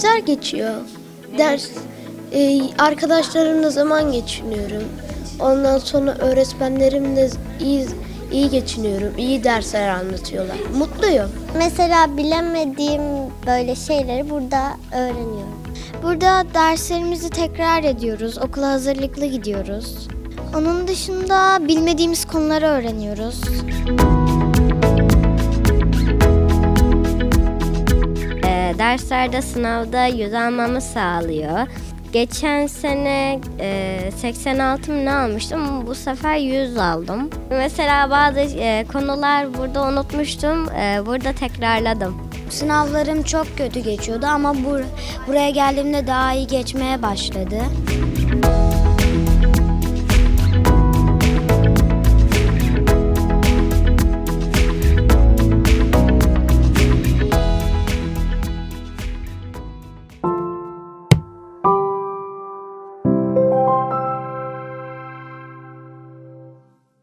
güzel geçiyor. Ders e, arkadaşlarımla zaman geçiriyorum. Ondan sonra öğretmenlerimle iyi iyi geçiniyorum. İyi dersler anlatıyorlar. Mutluyum. Mesela bilemediğim böyle şeyleri burada öğreniyorum. Burada derslerimizi tekrar ediyoruz. Okula hazırlıklı gidiyoruz. Onun dışında bilmediğimiz konuları öğreniyoruz. Derslerde sınavda yüz almamı sağlıyor. Geçen sene e, 86 mı ne almıştım? Bu sefer 100 aldım. Mesela bazı e, konular burada unutmuştum. e, burada tekrarladım. Sınavlarım çok kötü geçiyordu ama buraya geldiğimde daha iyi geçmeye başladı.